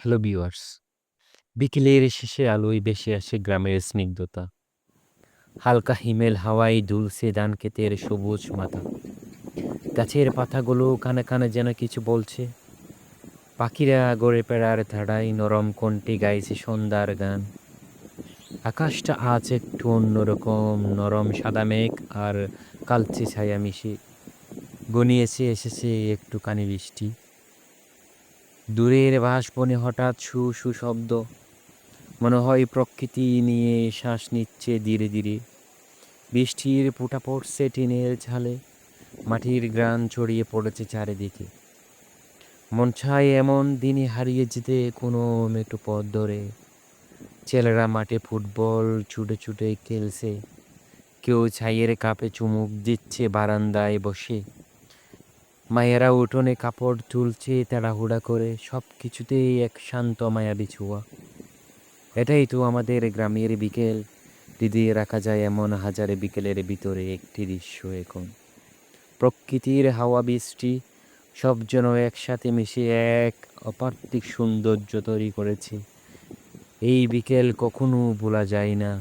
Hello viewers. বিকেলের শেষে আলোয় ভেসে আসে গ্রামের স্নিগ্ধতা। হালকা হিমেল হাওয়ায় দুলছে ধান ক্ষেতের সবুজ মাথা। গাছের পাতাগুলো কানে কানে যেন কিছু বলছে। পাখিরা গড়ে পেড়ার ধাড়াই নরম কণ্ঠে গাইছে সন্ধ্যার গান। আকাশটা আজ একটু অন্যরকম, নরম সাদা মেঘ আর কালচে ছায়া মিশে। গনিয়েছে এসেছে একটু একটুখানি বৃষ্টি। দূরের বাঁশবনে হঠাৎ সু সু শব্দ। মনে হয় প্রকৃতি নিয়ে শ্বাস নিচ্ছে ধীরে ধীরে। বৃষ্টির ফুটা পড়ছে টিনের ঝালে, মাটির গ্রান ছড়িয়ে পড়েছে চারিদিকে। মন চায় এমন দিনে হারিয়ে যেতে কোনো মেটু পথ ধরে। ছেলেরা মাঠে ফুটবল ছুটে ছুটে খেলছে। কেউ ছাইয়ের কাপে চুমুক দিচ্ছে বারান্দায় বসে। মায়েরা উঠোনে কাপড় তুলছে, তাড়াহুড়া করে সব কিছুতেই এক শান্ত মায়াবী ছোঁয়া এটাই তো আমাদের গ্রামের বিকেল। দিদি, রাখা যায় এমন হাজারে বিকেলের ভিতরে একটি দৃশ্য এখন। প্রকৃতির হাওয়া বৃষ্টি, সব যেন একসাথে মিশে এক অপার্থিক সৌন্দর্য তৈরি করেছে। এই বিকেল কখনো ভোলা যায় না,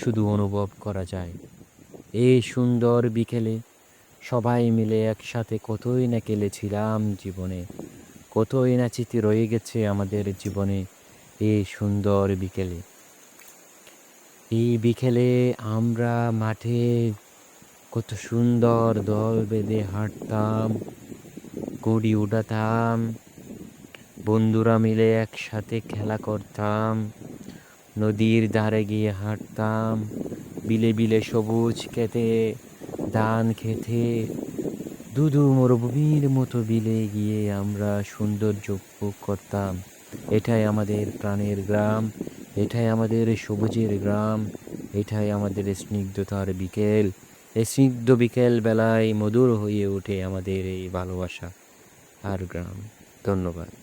শুধু অনুভব করা যায়। এই সুন্দর বিকেলে সবাই মিলে একসাথে কতই না কেলেছিলাম জীবনে, কতই না স্মৃতি রয়ে গেছে আমাদের জীবনে এই সুন্দর বিকেলে। এই বিকেলে আমরা মাঠে কত সুন্দর দল বেঁধে হাঁটতাম, গুড়ি উঠাতাম, বন্ধুরা মিলে একসাথে খেলা করতাম, নদীর ধারে গিয়ে হাঁটতাম, বিলে বিলে সবুজ খেতে ধান খেতে দুধু মরুভূমির মতো বিলে গিয়ে আমরা সৌন্দর্য উপভোগ করতাম এটাই আমাদের প্রাণের গ্রাম, এটাই আমাদের সবুজের গ্রাম, এটাই আমাদের স্নিগ্ধতার বিকেল। এই স্নিগ্ধ বিকেল বেলায় মধুর হয়ে ওঠে আমাদের এই ভালোবাসা আর গ্রাম। ধন্যবাদ।